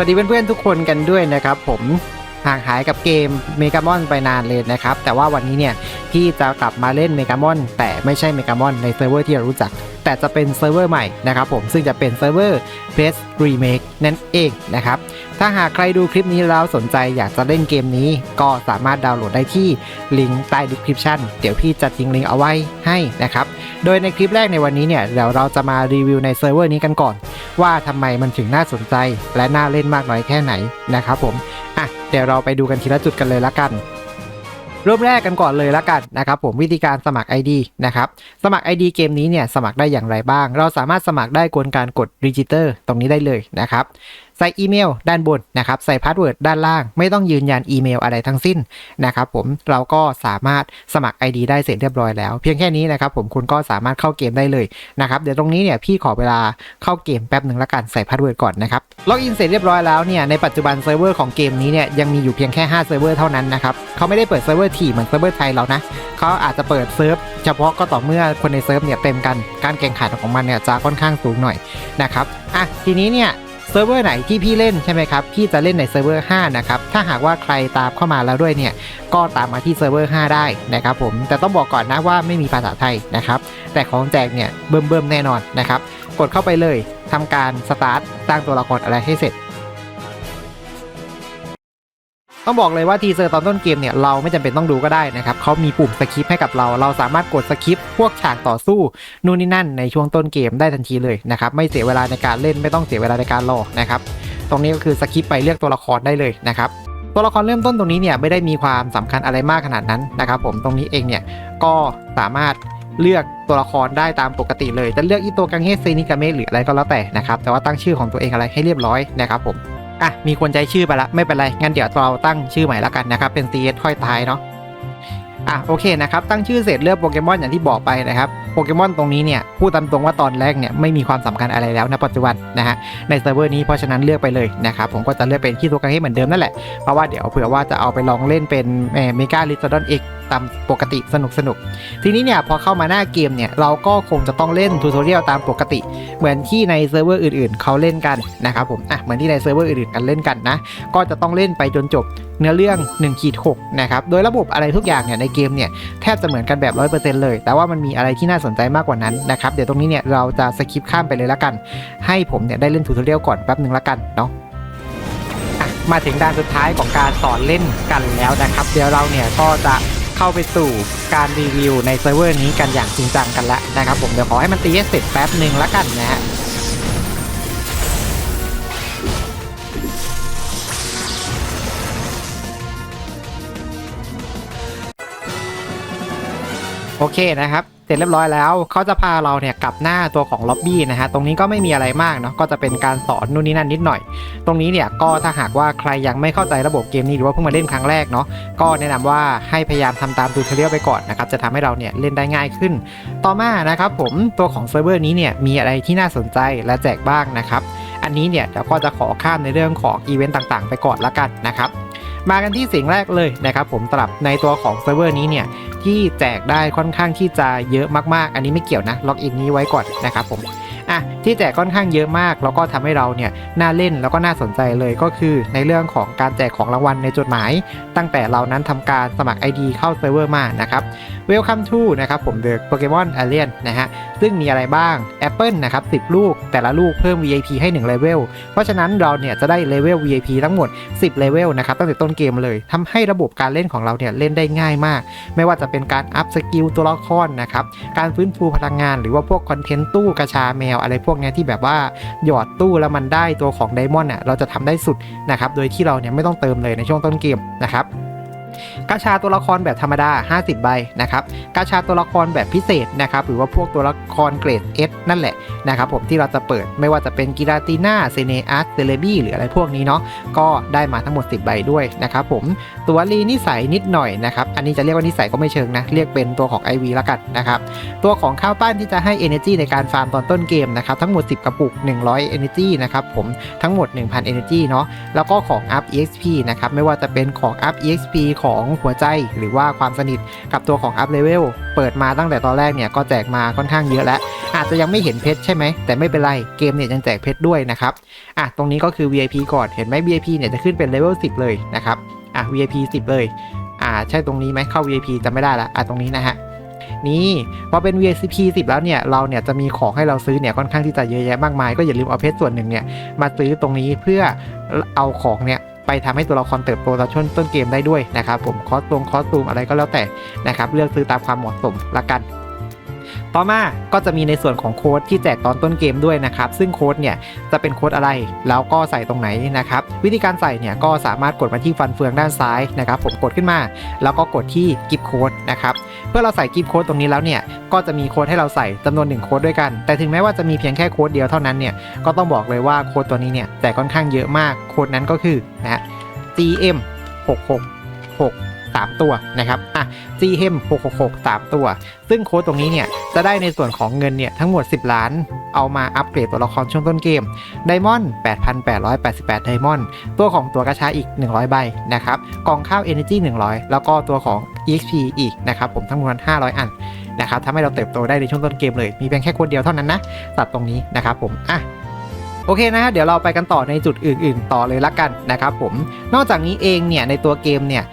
วัสดีเพื่อนๆทุกคนกันด้วยนะครับผม ห่างหายกับเกมเมกามอนไปนานเลยนะครับ แต่ว่าวันนี้เนี่ยพี่จะกลับมาเล่นเมกามอนแต่ไม่ใช่เมกามอนในเซิร์ฟเวอร์ที่เรารู้จัก แต่จะเป็นเซิร์ฟเวอร์ใหม่นะครับผมซึ่งจะเป็นเซิร์ฟเวอร์ p e s Remake นั่นเองนะครับ ถ้าหากใครดูคลิปนี้แล้วสนใจอยากจะเล่นเกมนี้ ก็สามารถดาวน์โหลดได้ที่ลิงก์ใต้ description เดี๋ยวพี่จะทิ้งลิงก์เอาไว้ให้นะครับ โดยในคลิปแรกในวันนี้เนี่ยเดี๋ยวเราจะมารีวิวในเซิร์ฟเวอร์นี้กันก่อน ว่าทำไมมันถึงน่าสนใจและน่าเล่นมากน้อยแค่ไหนนะครับผม เดี๋ยวเราไปดูกันทีละจุดกันเลยละกันเริ่มแรกกันก่อนเลยละกันนะครับผมวิธีการสมัคร ID นะครับสมัคร ID เกมนี้เนี่ยสมัครได้อย่างไรบ้าง เราสามารถสมัครได้กวนการกด Register ตรงนี้ได้เลยนะครับ ใส่อีเมลด้านบนนะครับใส่พาสเวิร์ดด้านล่าง ไม่ต้องยืนยันอีเมลอะไรทั้งสิ้นนะครับผมเราก็สามารถสมัคร ID ได้เสร็จเรียบร้อยแล้ว เพียงแค่นี้นะครับผมคุณก็สามารถเข้าเกมได้เลยนะครับเดี๋ยวตรงนี้เนี่ยพี่ขอเวลาเข้าเกมแป๊บหนึ่งละกันใส่พาสเวิร์ดก่อนนะครับล็อกอินเสร็จเรียบร้อยแล้วเนี่ยในปัจจุบันเซิร์ฟเวอร์ของเกมนี้เนี่ยยังมีอยู่เพียงแค่5เซิร์ฟเวอร์เท่านั้นนะครับเขาไม่ได้เปิดเซิร์ฟเวอร์ถี่เหมือนเซิร์ฟเวอร์ไทยเรานะเขาอาจจะเปิดเซิร์ฟเฉพาะก็ต่อเมื่อคนในเซิร์ฟเนี่ยเต็มกันการแข่งขันของมันเนี่ยจะค่อนข้างสูงหน่อยนะครับอะทีนี้เนี่ย เซิร์ฟเวอร์ไหนที่พี่เล่นใช่ไหมครับ พี่จะเล่นในเซิร์ฟเวอร์ 5 นะครับ ถ้าหากว่าใครตามเข้ามาแล้วด้วยเนี่ย ก็ตามมาที่เซิร์ฟเวอร์ 5 ได้นะครับผม แต่ต้องบอกก่อนนะว่าไม่มีภาษาไทยนะครับ แต่ของแจกเนี่ยเบิ่มๆแน่นอนนะครับ กดเข้าไปเลยทำการสตาร์ทสร้างตัวละครอะไรให้เสร็จ ต้องบอกเลยว่าทีเซอร์ตอนต้นเกมเนี่ยเราไม่จำเป็นต้องดูก็ได้นะครับเขามีปุ่มสคิปให้กับเรา เราสามารถกดสคิปพวกฉากต่อสู้นู่นนี่นั่นในช่วงต้นเกมได้ทันทีเลยนะครับไม่เสียเวลาในการเล่นไม่ต้องเสียเวลาในการรอนะครับตรงนี้ก็คือสคิปไปเลือกตัวละครได้เลยนะครับตัวละครเริ่มต้นตรงนี้เนี่ยไม่ได้มีความสำคัญอะไรมากขนาดนั้นนะครับผมตรงนี้เองเนี่ยก็สามารถเลือกตัวละครได้ตามปกติเลย จะเลือกอีโตกังเฮเซนิกาเมะหรืออะไรก็แล้วแต่นะครับ แต่ว่าตั้งชื่อของตัวเองอะไรให้เรียบร้อยนะครับผม อะมีคนใจชื่อไปละไม่เป็นไรงั้นเดี๋ยวเราตั้งชื่อใหม่แล้วกันนะครับเป็น CS ค่อยตายเนาะ อะโอเคนะครับตั้งชื่อเสร็จเลือกโปเกมอนอย่างที่บอกไปนะครับโปเกมอนตรงนี้เนี่ยพูดตามตรงว่าตอนแรกเนี่ยไม่มีความสำคัญอะไรแล้วนะปัจจุบันนะฮะในเซิร์ฟเวอร์นี้เพราะฉะนั้นเลือกไปเลยนะครับผมก็จะเลือกเป็นขี้ตัวกันให้เหมือนเดิมนั่นแหละเพราะว่าเดี๋ยวเผื่อว่าจะเอาไปลองเล่นเป็นเมกาลิซดอนเอกตามปกติสนุกสนุกทีนี้เนี่ยพอเข้ามาหน้าเกมเนี่ยเราก็คงจะต้องเล่นทูตอเรียลตามปกติ เหมือนที่ในเซิร์ฟเวอร์อื่นๆเขาเล่นกันนะครับผมอะเหมือนที่ในเซิร์ฟเวอร์อื่นๆกันเล่นกันนะก็จะต้องเล่นไปจนจบ เนื้อเรื่อง1ขีด6นะครับ โดยระบบอะไรทุกอย่างเนี่ยในเกมเนี่ยแทบจะเหมือนกันแบบ 100%เลย แต่ว่ามันมีอะไรที่น่าสนใจมากกว่านั้นนะครับ เดี๋ยวตรงนี้เนี่ยเราจะสคิปข้ามไปเลยละกัน ให้ผมเนี่ยได้เล่นทูตเรียลก่อนแป๊บหนึ่งละกันเนาะอะมาถึงด้านสุดท้ายของการสอนเล่นกันแล้วนะครับ เดี๋ยวเราเนี่ยก็จะเข้าไปสู่การรีวิวในเซิร์ฟเวอร์นี้กันอย่างจริงจังกันแล้วนะครับผมเดี๋ยวขอให้มันตีให้เสร็จแป๊บหนึ่งละกันนะฮะ โอเคนะครับ เสร็จเรียบร้อยแล้วเขาจะพาเราเนี่ยกลับหน้าตัวของล็อบบี้นะฮะ ตรงนี้ก็ไม่มีอะไรมากเนาะ ก็จะเป็นการสอนนู่นนี่นั่นนิดหน่อย ตรงนี้เนี่ยก็ถ้าหากว่าใครยังไม่เข้าใจระบบเกมนี้หรือว่าเพิ่งมาเล่นครั้งแรกเนาะ ก็แนะนำว่าให้พยายามทำตามทูทอเรียลไปก่อนนะครับ จะทำให้เราเนี่ยเล่นได้ง่ายขึ้น ต่อมานะครับผมตัวของเซิร์ฟเวอร์นี้เนี่ยมีอะไรที่น่าสนใจและแจกบ้างนะครับ อันนี้เนี่ยเดี๋ยวก็จะขอข้ามในเรื่องของอีเวนต์ต่างๆ ไปก่อนละกันนะครับ มากันที่สิ่งแรกเลยนะครับผมสำหรับในตัวของเซิร์ฟเวอร์นี้เนี่ยที่แจกได้ค่อนข้างที่จะเยอะมากๆ อันนี้ไม่เกี่ยวนะล็อกอินนี้ไว้ก่อนนะครับผม ที่แจกค่อนข้างเยอะมาก แล้วก็ทำให้เราเนี่ยน่าเล่นแล้วก็น่าสนใจเลยก็คือ ในเรื่องของการแจกของรางวัลในจดหมาย ตั้งแต่เรานั้นทำการสมัคร ID เข้าเซิร์ฟเวอร์มานะครับ Welcome to นะครับผม The Pokemon Alien นะฮะซึ่งมีอะไรบ้าง Apple นะครับ10 ลูก แต่ละลูกเพิ่ม VIP ให้1 level เพราะฉะนั้นเราเนี่ยจะได้เลเวล VIP ทั้งหมด 10เลเวลนะครับตั้งแต่ต้นเกมเลยทำให้ระบบการเล่นของเราเนี่ยเล่นได้ง่ายมาก ไม่ว่าจะเป็นการอัพสกิลตัวละครนะครับการฟื้นฟูพลังงานหรือว่าพวกคอนเทนต์ตู้กระชาแมวอะไรพวกเนี้ยที่แบบว่าหยอดตู้แล้วมันได้ตัวของไดมอนด์เนี่ยเราจะทำได้สุดนะครับโดยที่เราเนี่ยไม่ต้องเติมเลยในช่วงต้นเกมนะครับ กาชาตัวละครแบบธรรมดา 50 ใบนะครับกาชาตัวละครแบบพิเศษนะครับหรือว่าพวกตัวละครเกรด S นั่นแหละนะครับผมที่เราจะเปิดไม่ว่าจะเป็นกิราติน่าเซเนอัสเซเลบี้หรืออะไรพวกนี้เนาะก็ได้มาทั้งหมด 10 ใบด้วยนะครับผมตัวรีนิสัยนิดหน่อยนะครับอันนี้จะเรียกว่านิสัยก็ไม่เชิงนะเรียกเป็นตัวของ IV ละกันนะครับตัวของข้าวปั้นที่จะให้ Energy ในการฟาร์มตอนต้นเกมนะครับทั้งหมด 10 กระปุก 100 Energy นะครับผมทั้งหมด 1,000 Energy เนาะแล้วก็ของ Up EXP นะครับไม่ว่าจะเป็นของ Up EXP ขของหัวใจหรือว่าความสนิทกับตัวของอัพเลเวลเปิดมาตั้งแต่ตอนแรกเนี่ยก็แจกมาค่อนข้างเยอะแล้ว อาจจะยังไม่เห็นเพชรใช่ไหม แต่ไม่เป็นไรเกมเนี่ยยังแจกเพชรด้วยนะครับอะตรงนี้ก็คือ VIP ก่อนเห็นไหม VIP เนี่ยจะขึ้นเป็นเลเวล10 เลยนะครับอะ VIP 10 เลยอ่าใช่ตรงนี้ไหมเข้า VIP จะไม่ได้ละอะตรงนี้นะฮะนี่พอเป็น VIP 10 แล้วเนี่ยเราเนี่ยจะมีของให้เราซื้อเนี่ยค่อนข้างที่จะเยอะแยะมากมาย ก็อย่าลืมเอาเพชรส่วนหนึ่งเนี่ยมาซื้อตรงนี้เพื่อเอาของเนี่ย ไปทำให้ตัวละครเติบโตตอนช่วงต้นเกมได้ด้วยนะครับผมคอสตรงคอสตูมอะไรก็แล้วแต่นะครับเลือกซื้อตามความเหมาะสมละกัน ต่อมาก็จะมีในส่วนของโค้ดที่แจกตอนต้นเกมด้วยนะครับ ซึ่งโค้ดเนี่ยจะเป็นโค้ดอะไร แล้วก็ใส่ตรงไหนนะครับ วิธีการใส่เนี่ยก็สามารถกดมาที่ฟันเฟืองด้านซ้ายนะครับผมกดขึ้นมา แล้วก็กดที่กิฟต์โค้ดนะครับเพื่อเราใส่กิฟต์โค้ดตรงนี้แล้วเนี่ยก็จะมีโค้ดให้เราใส่จำนวนหนึ่งโค้ดด้วยกัน แต่ถึงแม้ว่าจะมีเพียงแค่โค้ดเดียวเท่านั้นเนี่ยก็ต้องบอกเลยว่าโค้ดตัวนี้เนี่ยแต่ค่อนข้างเยอะมากโค้ดนั้นก็คือนะฮะ GM 666 3 ตัวนะครับอะ GM 666 3 ตัว ซึ่งโค้ดตรงนี้เนี่ยจะได้ในส่วนของเงินเนี่ยทั้งหมด 10 ล้าน เอามาอัปเกรดตัวละครช่วงต้นเกมไดมอนด์8,888ไดมอนด์ตัวของตัวกระชาอีก 100 ใบนะครับกองข้าว Energy 100 แล้วก็ตัวของ EXP อีกนะครับผมทั้งหมด500 อันนะครับทำให้เราเติบโตได้ในช่วงต้นเกมเลย มีเพียงแค่โค้ดเดียวเท่านั้นนะตัดตรงนี้นะครับผมอะโอเคนะฮะเดี๋ยวเราไปกันต่อในจุดอื่น ๆ ต่อเลยละกันนะครับผม นอกจากนี้เองเนี่ยในตัวเกมเนี่ย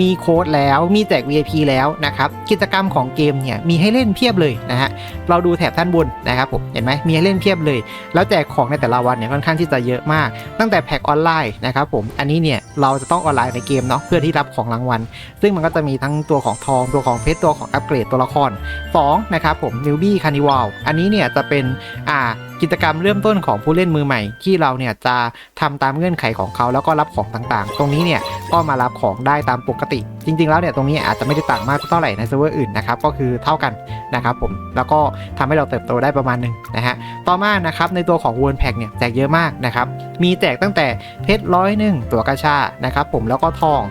มีโค้ดแล้วมีแจก VIP แล้วนะครับกิจกรรมของเกมเนี่ยมีให้เล่นเพียบเลยนะฮะเราดูแถบท่านบนนะครับผมเห็นไหมมีให้เล่นเพียบเลย แล้วแจกของในแต่ละวันเนี่ยค่อนข้างที่จะเยอะมาก ตั้งแต่แพ็กออนไลน์นะครับผมอันนี้เนี่ยเราจะต้องออนไลน์ในเกมเนาะเพื่อที่รับของรางวัล ซึ่งมันก็จะมีทั้งตัวของทองตัวของเพชรตัวของอัปเกรดตัวละคร2นะครับผม Newbie Carnival อันนี้เนี่ยจะเป็นอ่า กิจกรรมเริ่มต้นของผู้เล่นมือใหม่ ที่เราเนี่ยจะทำตามเงื่อนไขของเขาแล้วก็รับของต่างๆ ตรงนี้เนี่ยก็มารับของได้ตามปกติ จริง ๆ แล้วเนี่ยตรงนี้อาจจะไม่ได้ต่างมากเท่าไหร่ในเซิร์ฟเวอร์อื่นนะครับก็คือเท่ากันนะครับผมแล้วก็ทำให้เราเติบโตได้ประมาณหนึ่งนะฮะต่อมานะครับในตัวของ w o r l d Pack เนี่ยแจกเยอะมากนะครับมีแจกตั้งแต่เพชรร้อยหนึ่งตัวกระชานะครับผมแล้วก็ทอง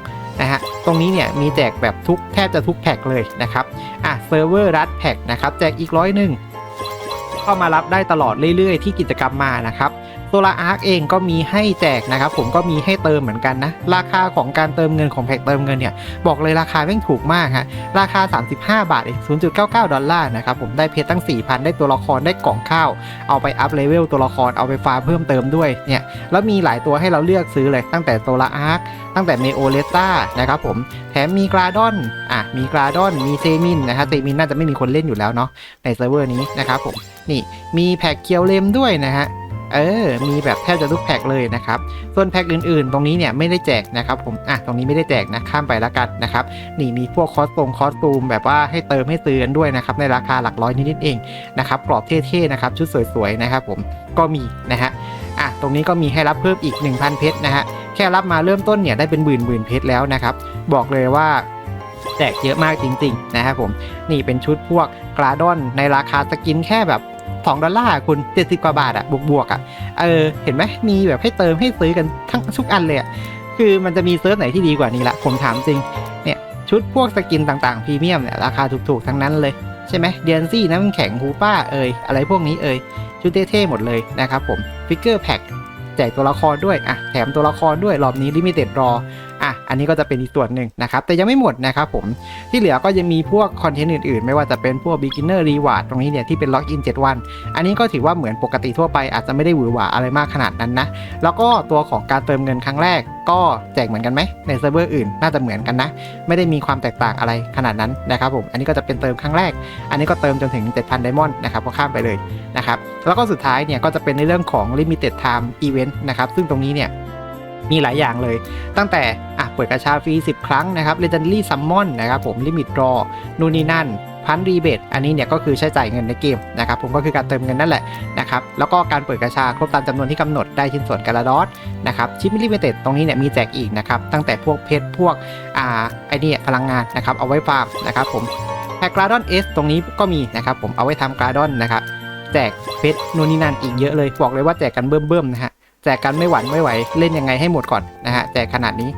นะฮะตรงนี้เนี่ยมีแจกแบบทุกแทบจะทุกแพ็กเลยนะครับอะเซิร์ฟเวอร์รัดแพ็กนะครับแจกอีกร้อยหนึ่ง ก็มารับได้ตลอดเรื่อยๆ ที่กิจกรรมมานะครับโซลาอาร์เองก็มีให้แจกนะครับ ผมก็มีให้เติมเหมือนกันนะ ราคาของการเติมเงินของแพ็กเติมเงินเนี่ย บอกเลยราคาแม่งถูกมากฮะราคา 35 บาทเอง0.99 ดอลลาร์นะครับ ผมได้เพชรตั้ง 4,000 ได้ตัวละครได้กล่องข้าว เอาไปอัพเลเวลตัวละครเอาไปฟาร์มเพิ่มเติมด้วยเนี่ยแล้วมีหลายตัวให้เราเลือกซื้อเลยตั้งแต่โซลาอาร์ตั้งแต่เมโอเลต้านะครับผมแถมมีกราดอนอะมีกราดอนมีเซมินนะฮะเซมินน่าจะไม่มีคนเล่นอยู่แล้วเนาะในเซิร์ฟเวอร์นี้นะครับผมนี่มีแพ็กเคียวเลมด้วยนะฮะเออ มีแบบแทบจะทุกแพ็กเลยนะครับ ส่วนแพ็กอื่นๆ ตรงนี้เนี่ยไม่ได้แจกนะครับผม อะ ตรงนี้ไม่ได้แจกนะ ข้ามไปแล้วกันนะครับ นี่มีพวกคอสตงคอสตูมแบบว่าให้เติมให้ซื้อนด้วยนะครับ ในราคาหลักร้อยนิดๆเองนะครับ กรอบเท่ๆนะครับ ชุดสวยๆนะครับผม ก็มีนะฮะ อะ ตรงนี้ก็มีให้รับเพิ่มอีก 1,000 เพชรนะฮะ แค่รับมาเริ่มต้นเนี่ยได้เป็นหมื่นหมื่นเพชรแล้วนะครับ บอกเลยว่าแจกเยอะมากจริงๆนะครับผม นี่เป็นชุดพวกกราดอนในราคาสกินแค่แบบ 2 ดอลลาร์คุณ 70 กว่าบาทอะบวกบวกอะเออเห็นไหมมีแบบให้เติมให้ซื้อกันทั้งทุกอันเลยอะคือมันจะมีเซิร์ฟไหนที่ดีกว่านี้ละผมถามจริงเนี่ยชุดพวกสกินต่างๆพรีเมียมเนี่ยราคาถูกๆทั้งนั้นเลยใช่ไหมเดียนซี่น้ำแข็งฮูป้าเอ่ยอะไรพวกนี้เอ่ยชุดเท่ๆหมดเลยนะครับผมฟิกเกอร์แพ็คแจกตัวละครด้วยอะแถมตัวละครด้วยรอบนี้ลิมิเต็ดรอ อะอันนี้ก็จะเป็นอีกส่วนหนึ่งนะครับแต่ยังไม่หมดนะครับผมที่เหลือก็ยังมีพวกคอนเทนต์อื่นๆ ไม่ว่าจะเป็นพวก beginner reward ตรงนี้เนี่ยที่เป็นล็อกอิน7วัน อันนี้ก็ถือว่าเหมือนปกติทั่วไปอาจจะไม่ได้หวือหวาอะไรมากขนาดนั้นนะแล้วก็ตัวของการเติมเงินครั้งแรกก็แจกเหมือนกันไหมในเซิร์ฟเวอร์อื่นน่าจะเหมือนกันนะ ไม่ได้มีความแตกต่างอะไรขนาดนั้นนะครับผมอันนี้ก็จะเป็นเติมครั้งแรก อันนี้ก็เติมจนถึง 7,000ไดมอนด์นะครับก็ข้ามไปเลยนะครับแล้วก็สุดท้ายเนี่ยก็จะเป็นในเรื่องของ limited time event นะครับซึ่งตรงนี้เนี่ย มีหลายอย่างเลย ตั้งแต่อะเปิดกระชาฟรี 10 ครั้งนะครับ legendary summon นะครับผม limit draw นู่นนี่นั่นพันรีเบทอันนี้เนี่ยก็คือใช้จ่ายเงินในเกมนะครับผมก็คือการเติมเงินนั่นแหละนะครับแล้วก็การเปิดกระชาครบตามจำนวนที่กำหนดได้ชิ้นส่วนกาลาดอสนะครับชิปมิลิเมเต็ดตรงนี้เนี่ยมีแจกอีกนะครับตั้งแต่พวกเพชรพวกอ่าไอเนี่ยพลังงานนะครับเอาไว้ฟาร์มนะครับผมแพกกราดอนเอสตรงนี้ก็มีนะครับผมเอาไว้ทำกราดอนนะครับแจกเพชรนู่นนี่นั่นอีกเยอะเลยบอกเลยว่าแจกกันเบิ่มๆนะฮะ แจกกันไม่หวั่นไม่ไหวเล่นยังไงให้หมดก่อนนะฮะแจกขนาดนี้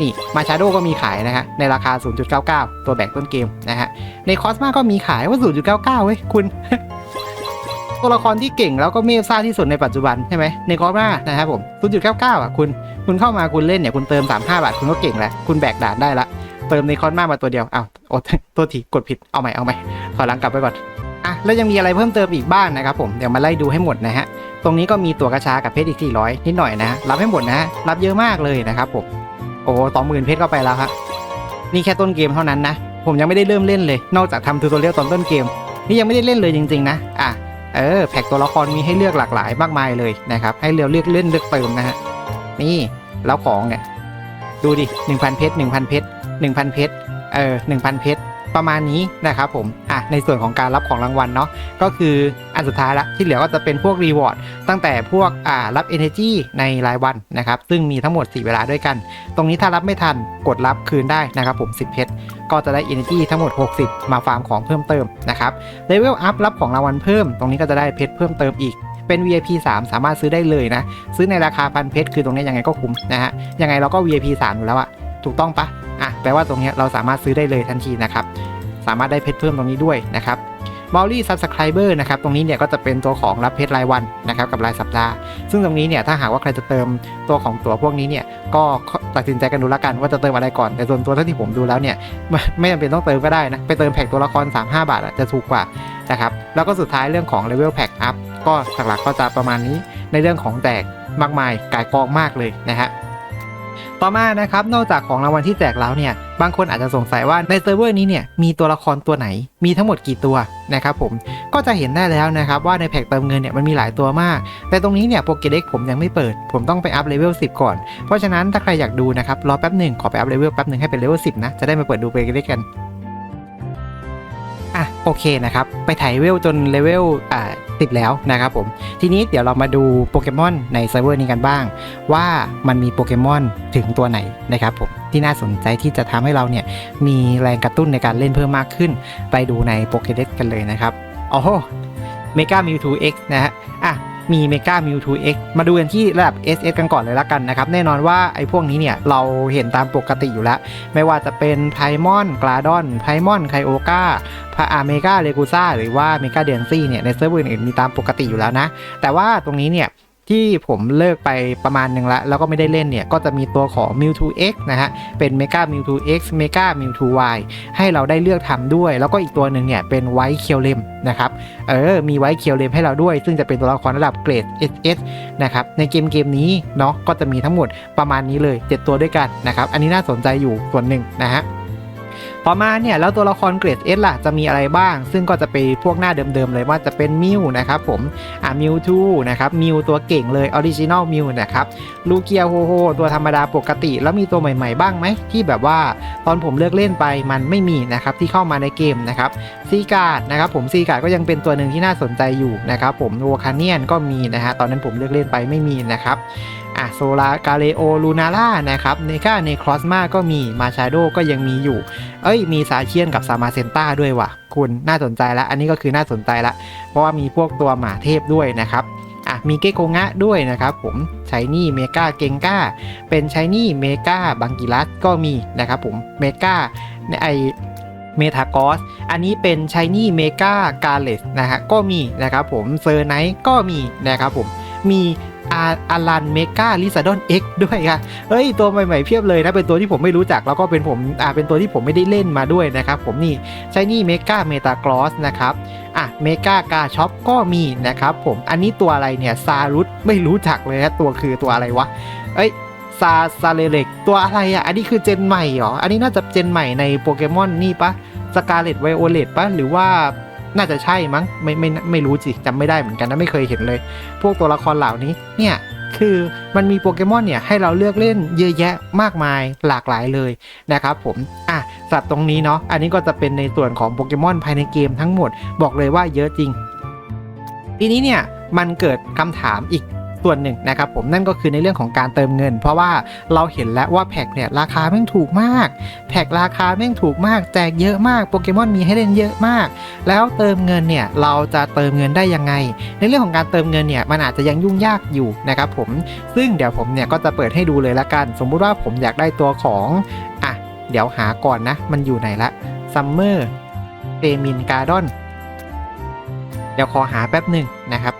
นี่มาชาโดก็มีขายนะฮะในราคา 0.99 ตัวแบกต้นเกมนะฮะในคอสมาก็มีขายว่า 0.99 เว้ยคุณ ตัวละครที่เก่งแล้วก็เมฟซ่าที่สุดในปัจจุบันใช่ไหมในคอสมานะครับผม 0.99 อะคุณ คุณเข้ามาคุณเล่นเนี่ยคุณเติม 35 บาทคุณก็เก่งแล้ว คุณแบกด่านได้ละ เติมในคอนมามาตัวเดียวอ้าวโอ้ตัวทีกดผิดเอาใหม่เอาใหม่ถอยหลังกลับไปก่อน แล้วยังมีอะไรเพิ่มเติมอีกบ้างนะครับผมเดี๋ยวมาไล่ดูให้หมดนะฮะตรงนี้ก็มีตัวกระชากับเพชรอีก 400 นิดหน่อยนะฮะรับให้หมดนะฮะรับเยอะมากเลยนะครับผมโอ้สอหมื่นเพชรก็ไปแล้วครับนี่แค่ต้นเกมเท่านั้นนะผมยังไม่ได้เริ่มเล่นเลย นอกจากทำทูตอเรียลตอนต้นเกม นี่ยังไม่ได้เล่นเลยจริงๆนะอะเออแพ็กตัวละครมีให้เลือกหลากหลายมากมายเลยนะครับให้เลือกเลือกเล่นเลือกเติมนะฮะนี่แล้วของเนี่ยดูดิหนึ่งพันเพชรหนึ่งพันเพชรหนึ่งพันเพชร เออหนึ่งพันเพชร ประมาณนี้นะครับผมอะในส่วนของการรับของรางวัลเนาะก็คืออันสุดท้ายละที่เหลือก็จะเป็นพวกรีวอร์ดตั้งแต่พวกอ่ารับ Energy ในรายวันนะครับซึ่งมีทั้งหมด 4 เวลาด้วยกัน ตรงนี้ถ้ารับไม่ทันกดรับคืนได้นะครับผม10เพชรก็จะได้ Energy ทั้งหมด 60 มาฟาร์มของเพิ่มเติมนะครับเลเวลอัพรับของรางวัลเพิ่ม ตรงนี้ก็จะได้เพชรเพิ่มเติมอีกเป็น VIP 3 สามารถซื้อได้เลยนะ ซื้อในราคาพันเพชรคือตรงนี้ยังไงก็คุ้มนะฮะ ยังไงเราก็ VIP 3อยู่แล้วอะถูกต้องปะ อะแปลว่าตรงนี้เราสามารถซื้อได้เลยทันทีนะครับ สามารถได้เพชรเพิ่มตรงนี้ด้วยนะครับบอลลี่ซับสไครเบอร์นะครับตรงนี้เนี่ยก็จะเป็นตัวของรับเพชรรายวันนะครับกับรายสัปดาห์ ซึ่งตรงนี้เนี่ยถ้าหากว่าใครจะเติมตัวของตัวพวกนี้เนี่ยก็ตัดสินใจกันดูละกันว่าจะเติมอะไรก่อน แต่ส่วนตัวเท่าที่ผมดูแล้วเนี่ยไม่จำเป็นต้องเติมก็ได้นะไปเติมแพ็กตัวละคร 3-5 บาทอะจะถูกกว่านะครับแล้วก็สุดท้ายเรื่องของเลเวลแพ็กอัพก็หลักๆก็จะประมาณนี้ในเรื่องของแจกมากมายกายกองมากเลยนะฮะ ต่อมานะครับนอกจากของรางวัลที่แจกแล้วเนี่ยบางคนอาจจะสงสัยว่าในเซิร์ฟเวอร์นี้เนี่ยมีตัวละครตัวไหนมีทั้งหมดกี่ตัวนะครับผมก็จะเห็นได้แล้วนะครับว่าในแพ็กเติมเงินเนี่ยมันมีหลายตัวมาก แต่ตรงนี้เนี่ยโปเกเด็กผมยังไม่เปิด ผมต้องไปอัพเลเวล10 ก่อน เพราะฉะนั้นถ้าใครอยากดูนะครับรอแป๊บหนึ่งขอไปอัพเลเวลแป๊บหนึ่งให้เป็นเลเวล10นะจะได้มาเปิดดูโปเกเด็กกัน อะโอเคนะครับ ไปถ่ายเวลจนเลเวลอ่าติดแล้วนะครับผม ทีนี้เดี๋ยวเรามาดูโปเกมอนในเซิร์ฟเวอร์นี้กันบ้าง ว่ามันมีโปเกมอนถึงตัวไหนนะครับผมที่น่าสนใจที่จะทำให้เราเนี่ยมีแรงกระตุ้นในการเล่นเพิ่มมากขึ้น ไปดูในโปเกเด็กกันเลยนะครับอ๋อเมกามิวทูเอ็กซ์นะฮะอะ มีเมกามิว 2x มาดูกันที่ระดับ SS กันก่อนเลยละกันนะครับ แน่นอนว่าไอ้พวกนี้เนี่ยเราเห็นตามปกติอยู่แล้ว ไม่ว่าจะเป็นไพมอนกลาดอนไพมอนไคโอกาพาอาเมกาเลกูซ่าหรือว่าเมกาเดนซี่เนี่ยในเซิร์ฟเวอร์อื่นๆมีตามปกติอยู่แล้วนะ แต่ว่าตรงนี้เนี่ย ที่ผมเลิกไปประมาณหนึ่งละแล้วก็ไม่ได้เล่นเนี่ย ก็จะมีตัวของ Mewtwo X นะฮะ เป็น Mega Mewtwo X Mega Mewtwo Y ให้เราได้เลือกทำด้วย แล้วก็อีกตัวหนึ่งเนี่ย เป็นไวท์เคียวเลมนะครับ เออ มีไวท์เคียวเลมให้เราด้วย ซึ่งจะเป็นตัวละครระดับเกรด SS นะครับ ในเกมเกมนี้เนาะ ก็จะมีทั้งหมดประมาณนี้เลย 7 ตัวด้วยกันนะครับ อันนี้น่าสนใจอยู่ส่วนหนึ่งนะฮะ ต่อมาเนี่ยแล้วตัวละครเกรด S ล่ะจะมีอะไรบ้าง ซึ่งก็จะไปพวกหน้าเดิมๆเลยว่าจะเป็นมิวนะครับผมอ่ามิวทูนะครับมิวตัวเก่งเลยออริจินอลมิวนะครับลูเกียโฮโฮตัวธรรมดาปกติ แล้วมีตัวใหม่ๆบ้างไหมที่แบบว่าตอนผมเลือกเล่นไปมันไม่มีนะครับที่เข้ามาในเกมนะครับซีการ์ดนะครับผมซีการ์ดก็ยังเป็นตัวหนึ่งที่น่าสนใจอยู่นะครับผมโวคาเนียนก็มีนะฮะตอนนั้นผมเลือกเล่นไปไม่มีนะครับ อะโซลากาเลโอลูนาร่านะครับเนกาเนครอสมาก็มีมาชาโดก็ยังมีอยู่ เอ้ย มีซาเชียนกับซามาเซนต้าด้วยว่ะ คุณน่าสนใจละอันนี้ก็คือน่าสนใจละเพราะว่ามีพวกตัวหมาเทพด้วยนะครับอะมีเกโกงะด้วยนะครับผมชายนี่เมกาเกงกาเป็นชายนี่เมกาบังกิรัสก็มีนะครับผมเมกาไอเมทากอส อันนี้เป็นชายนี่เมกากาเลสนะฮะก็มีนะครับผมเซอร์ไนท์ก็มีนะครับผมมี อาอารันเมกาลิซาดอนเอ็กด้วยค่ะเฮ้ยตัวใหม่ๆเพียบเลยนะเป็นตัวที่ผมไม่รู้จักแล้วก็เป็นผมอ่าเป็นตัวที่ผมไม่ได้เล่นมาด้วยนะครับผมนี่ใช้นี่เมกาเมตากรอสนะครับอะเมกากาช็อปก็มีนะครับผมอันนี้ตัวอะไรเนี่ยซารุสไม่รู้จักเลยนะตัวคือตัวอะไรวะเอ้ยซาซาเลเล็กตัวอะไรอะ อันนี้คือเจนใหม่เหรอ อันนี้น่าจะเจนใหม่ในโปเกมอนนี่ปะสกาเลตไวโอเลตปะหรือว่า น่าจะใช่มั้งไม่ไม่ไม่รู้สิจำไม่ได้เหมือนกันนะไม่เคยเห็นเลย พวกตัวละครเหล่านี้เนี่ยคือมันมีโปเกมอนเนี่ยให้เราเลือกเล่นเยอะแยะมากมายหลากหลายเลยนะครับผมอะสัตว์ตรงนี้เนาะอันนี้ก็จะเป็นในส่วนของโปเกมอนภายในเกมทั้งหมด บอกเลยว่าเยอะจริง ทีนี้เนี่ยมันเกิดคำถามอีก ส่วนหนึ่งนะครับผมนั่นก็คือในเรื่องของการเติมเงิน เพราะว่าเราเห็นแล้วว่าแพ็คเนี่ยราคาแม่งถูกมาก แพ็คราคาแม่งถูกมาก แจกเยอะมากโปเกมอนมีให้เล่นเยอะมาก แล้วเติมเงินเนี่ยเราจะเติมเงินได้ยังไง ในเรื่องของการเติมเงินเนี่ยมันอาจจะยังยุ่งยากอยู่นะครับผมซึ่งเดี๋ยวผมเนี่ยก็จะเปิดให้ดูเลยละกัน สมมุติว่าผมอยากได้ตัวของอะเดี๋ยวหาก่อนนะ มันอยู่ไหนละซัมเมอร์เตมินการ์ดอนเดี๋ยวขอหาแป๊บหนึ่งนะครับ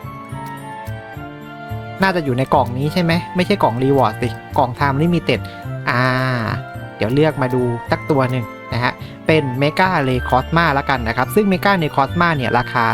น่าจะอยู่ในกล่องนี้ใช่ไหมไม่ใช่กล่องรีวอร์ดสิกล่องไทม์ลิมิเต็ดอ่า เดี๋ยวเลือกมาดูสักตัวหนึ่งนะฮะ เป็นเมกาเลคอสมาล้วกันนะครับ ซึ่งเมกาเลคอสมาเนี่ยราคา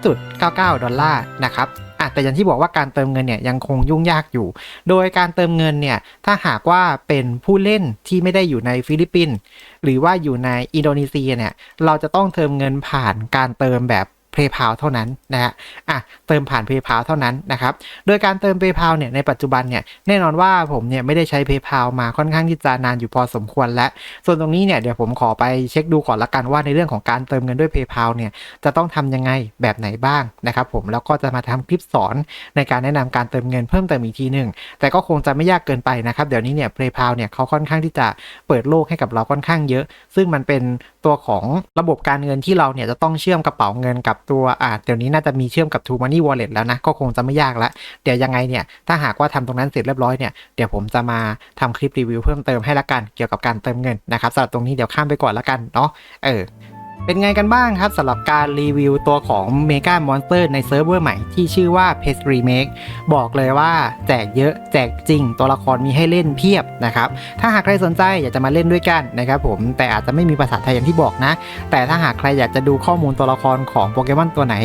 0.99 ดอลลาร์นะครับอะแต่อย่างที่บอกว่าการเติมเงินเนี่ยยังคงยุ่งยากอยู่ โดยการเติมเงินเนี่ยถ้าหากว่าเป็นผู้เล่นที่ไม่ได้อยู่ในฟิลิปปินส์หรือว่าอยู่ในอินโดนีเซียเนี่ยเราจะต้องเติมเงินผ่านการเติมแบบ PayPal เท่านั้นนะฮะอะเติมผ่าน PayPal เท่านั้นนะครับโดยการเติม PayPal เนี่ยในปัจจุบันเนี่ยแน่นอนว่าผมเนี่ยไม่ได้ใช้ PayPal มาค่อนข้างที่จะนานอยู่พอสมควรแล้วส่วนตรงนี้เนี่ยเดี๋ยวผมขอไปเช็คดูก่อนละกันว่าในเรื่องของการเติมเงินด้วย PayPal เนี่ยจะต้องทำยังไงแบบไหนบ้างนะครับผมแล้วก็จะมาทำคลิปสอนในการแนะนำการเติมเงินเพิ่มเติมอีกทีหนึ่งแต่ก็คงจะไม่ยากเกินไปนะครับเดี๋ยวนี้เนี่ย PayPal เนี่ยเขาค่อนข้างที่จะเปิดโลกให้กับเราค่อนข้างเยอะ ซึ่งมันเป็น ตัวของระบบการเงินที่เราเนี่ยจะต้องเชื่อมกระเป๋าเงินกับตัวอ่าเดี๋ยวนี้น่าจะมีเชื่อมกับ True Money Wallet แล้วนะก็คงจะไม่ยากละเดี๋ยวยังไงเนี่ยถ้าหากว่าทำตรงนั้นเสร็จเรียบร้อยเนี่ยเดี๋ยวผมจะมาทำคลิปรีวิวเพิ่มเติมให้ละกันเกี่ยวกับการเติมเงินนะครับสำหรับตรงนี้เดี๋ยวข้ามไปก่อนละกันเนาะเออ เป็นไงกันบ้างครับสำหรับการรีวิวตัวของ Mega Monster ในเซิร์ฟเวอร์ใหม่ที่ชื่อว่า p e s Remake บอกเลยว่าแจกเยอะแจกจริง ตัวละครมีให้เล่นเพียบนะครับ ถ้าหากใครสนใจอยากจะมาเล่นด้วยกันนะครับผมแต่อาจจะไม่มีภาษาไทยอย่างที่บอกนะ แต่ถ้าหากใครอยากจะดูข้อมูลตัวละครของโปเกมอนตัวไหน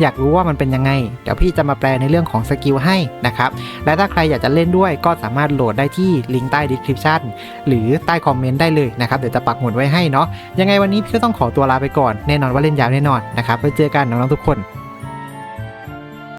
อยากรู้ว่ามันเป็นยังไง เดี๋ยวพี่จะมาแปลในเรื่องของสกิลให้นะครับและถ้าใครอยากจะเล่นด้วยก็สามารถโหลดได้ที่ลิงก์ใต้ description หรือใต้คอมเมนต์ได้เลยนะครับเดี๋ยวจะปักหมุดไว้ให้เนาะยังไงวันนี้พี่ก็ต้องขอตัวลาไปก่อนแน่นอนว่าเล่นยาวแน่นอนนะครับไว้เจอกันน้องๆทุกคน